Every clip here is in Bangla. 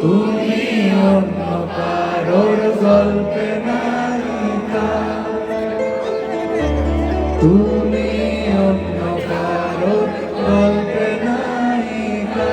তুমি অন্য কারোর গল্পে নায়িকা তুমি অন্য কারোর গল্পে নায়িকা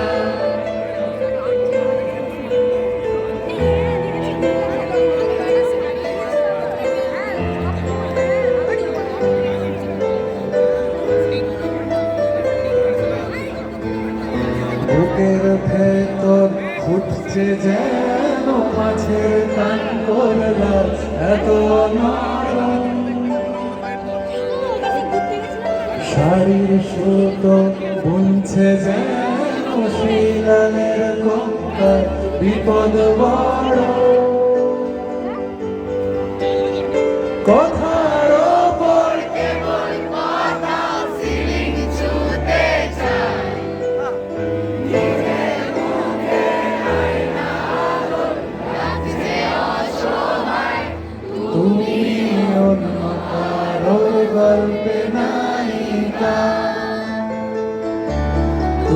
বুকের ভেতর ফুটছে যেন মাছের কান করলা এত শাড়ির সুতো বুনছে যেন শিলালের কঙ্কা বিপদ বড়।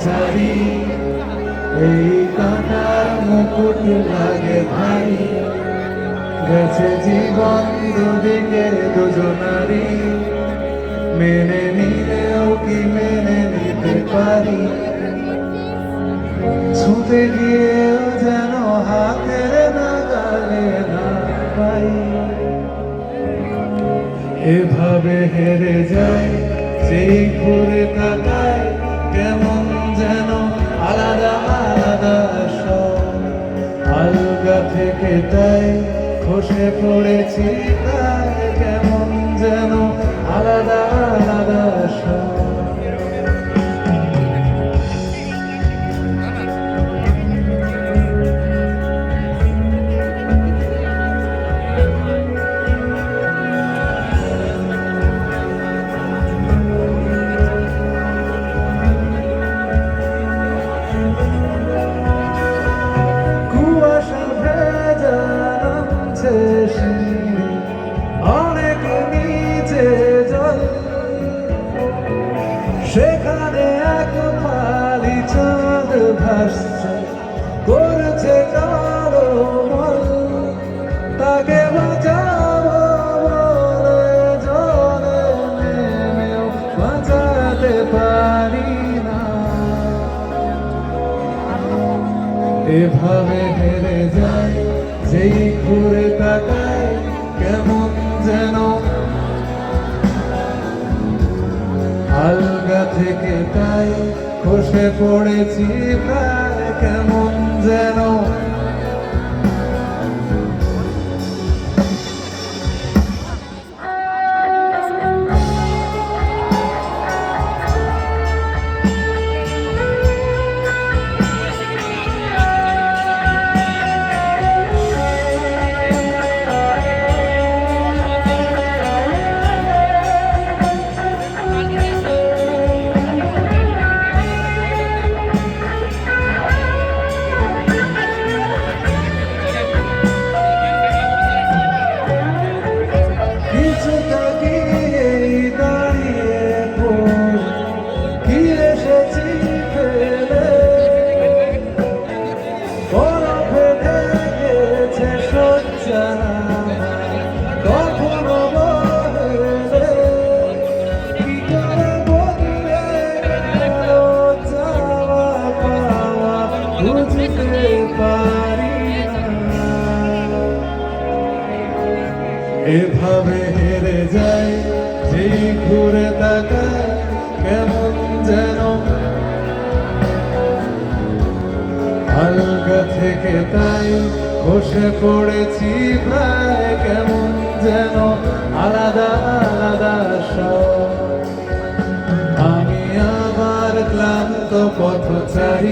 পথচারী এই কাটার মুকুট লাগে ভারী গেছে জীবন দুদিকে দুজনারি মেনে নিলেও কি মেনে নিতে পারি? ছুটে গিয়েও যেন হাতের নাগালে না পাই। এভাবে হেরে যায় সেই ঘুরে তাকায় তাই খসে পড়েছি তাই সেখানে এক পালি চাঁদ ভাসছে, করছে কারও তাকে বাঁচাবো জলে নেমেও বাঁচাতে পারি না। এভাবে হেরে যায়, যেই ঘুরে তাকায়, কেমন যেন আল্লাহ থেকে তাই খসে পড়েছি প্রায় কেমন যেন এভাবে হেরে যেই ঘুরে তাকায়, কেমন যেন। হালকা থেকে তাই বসে পড়েছি প্রায়, কেমন যেন। আলাদা আলাদা সব। আমি আবার ক্লান্ত পথ চাই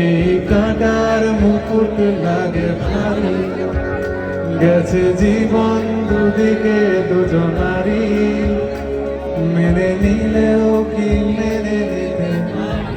এই কাঁটার মুকুট লাগে ভারী। গেছে জীবন দুদিকে দুজনারি মেনে নিলেও কি মেনে নিতে পারি?